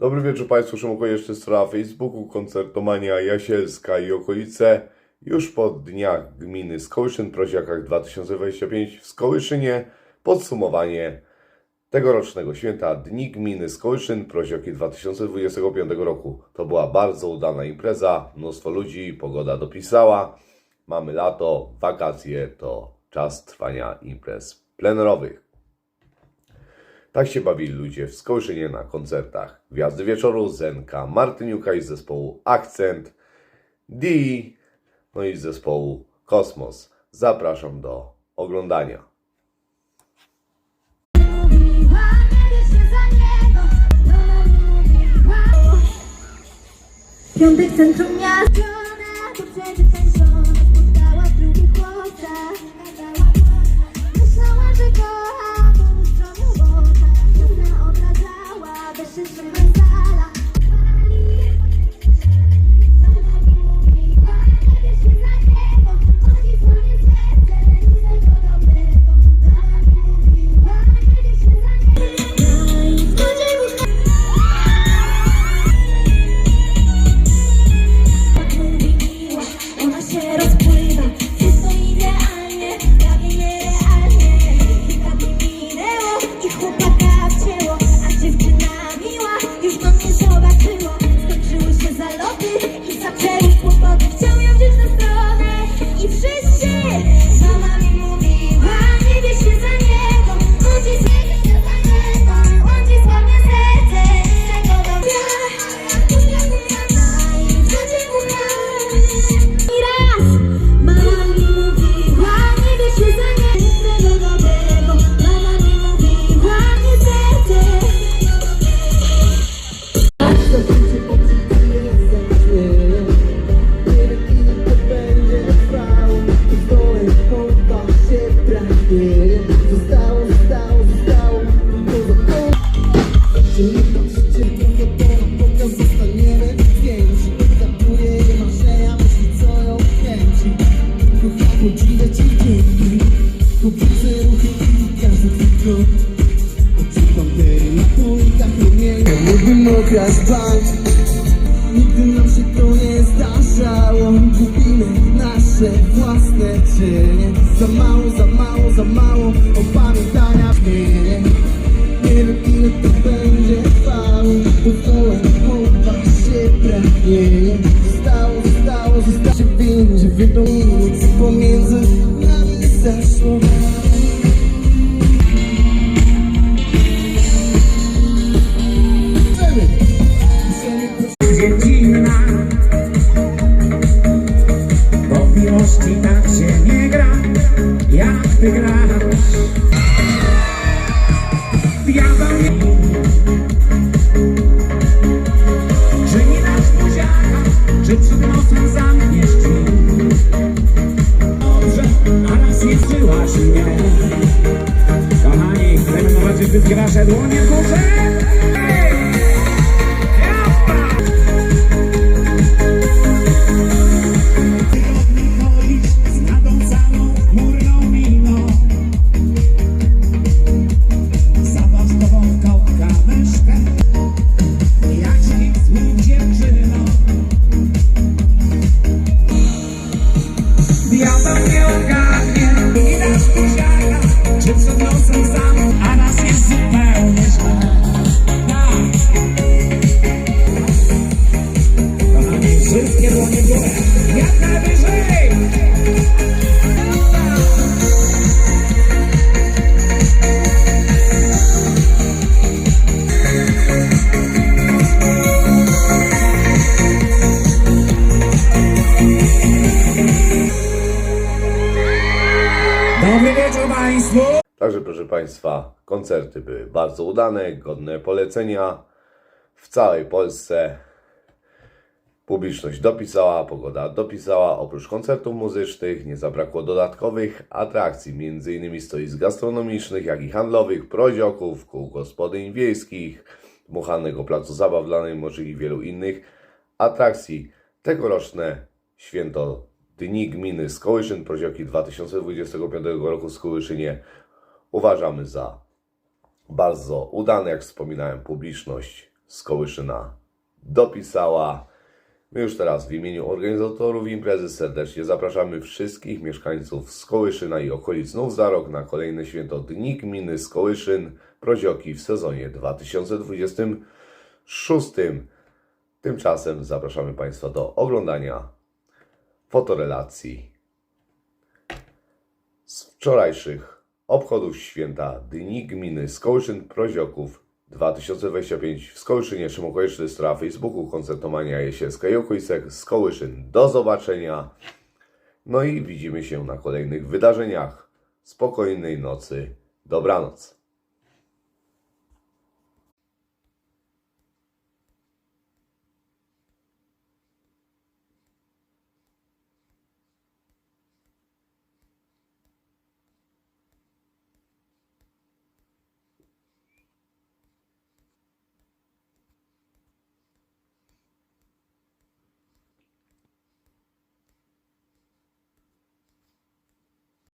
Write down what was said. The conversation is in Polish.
Dobry wieczór Państwu, Szymon jeszcze strona Facebooku, koncertomania Jasielska i okolice. Już po dniach gminy Skołyszyn, Prosiakach 2025 w Skołyszynie podsumowanie tegorocznego święta Dni Gminy Skołyszyn, Prosioki 2025 roku. To była bardzo udana impreza, mnóstwo ludzi, pogoda dopisała. Mamy lato, wakacje, to czas trwania imprez plenerowych. Tak się bawili ludzie w Skołyszynie na koncertach Gwiazdy Wieczoru, Zenka, Martyniuka i zespołu Akcent, Dii, no i zespołu Kosmos. Zapraszam do oglądania. Piątek centrum miasta, Nigdy nam się to nie zdarzało. Gubimy nasze własne cienie. Za mało, za mało, za mało Opamiętania. w nie wszystkie wasze dłonie w Także proszę Państwa, koncerty były bardzo udane, godne polecenia. W całej Polsce publiczność dopisała, pogoda dopisała. Oprócz koncertów muzycznych nie zabrakło dodatkowych atrakcji, m.in. stoisk gastronomicznych, jak i handlowych, prozioków, kół gospodyń wiejskich, dmuchanego placu zabaw dla najmłodszych i wielu innych atrakcji. Tegoroczne święto Dni Gminy Skołyszyn, prozioki 2025 roku w Skołyszynie uważamy za bardzo udane, jak wspominałem, publiczność z Kołyszyna dopisała. My już teraz w imieniu organizatorów imprezy serdecznie zapraszamy wszystkich mieszkańców z Kołyszyna i okolic znów za rok na kolejne święto Dni Gminy z Kołyszyn Prozioki w sezonie 2026. Tymczasem zapraszamy Państwa do oglądania fotorelacji z wczorajszych obchodów święta Dni Gminy Skołyszyn Prozioków 2025 w Skołyszynie Szymon Konieczny, strona Facebooku, koncertomania Jesielska i okolice Skołyszyn. Do zobaczenia. No i widzimy się na kolejnych wydarzeniach. Spokojnej nocy. Dobranoc.